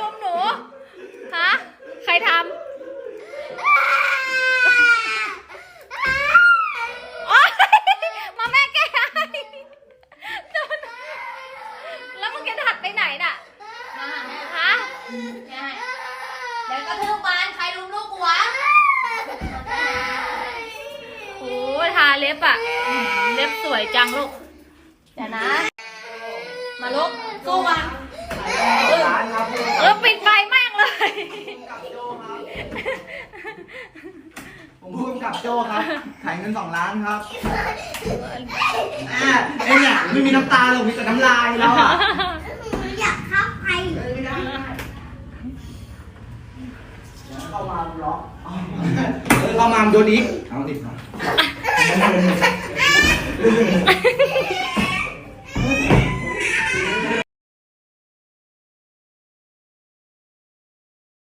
ลุมหนูฮะใครทำมาแม่แกแล้วมึงจะถัดไปไหนน่ะมาหาแม่ฮะเนี่ยเดี๋วกระทืบมันใครลุมลูกวะโอ้ทาเล็บอะเล็บสวยจังลูกเดี๋ยวนะ มาลุกสู้มา ผมพูดกับโจครับขายเงินสองล้านครับอ่าไอ้เนี่ยไม่มีน้ำตาหรอกมีแต่น้ำลายแล้วอะอยากเข้าไปไม่ได้ไม่ได้เข้ามาล็อกเข้ามาโดนอีกเอาดิ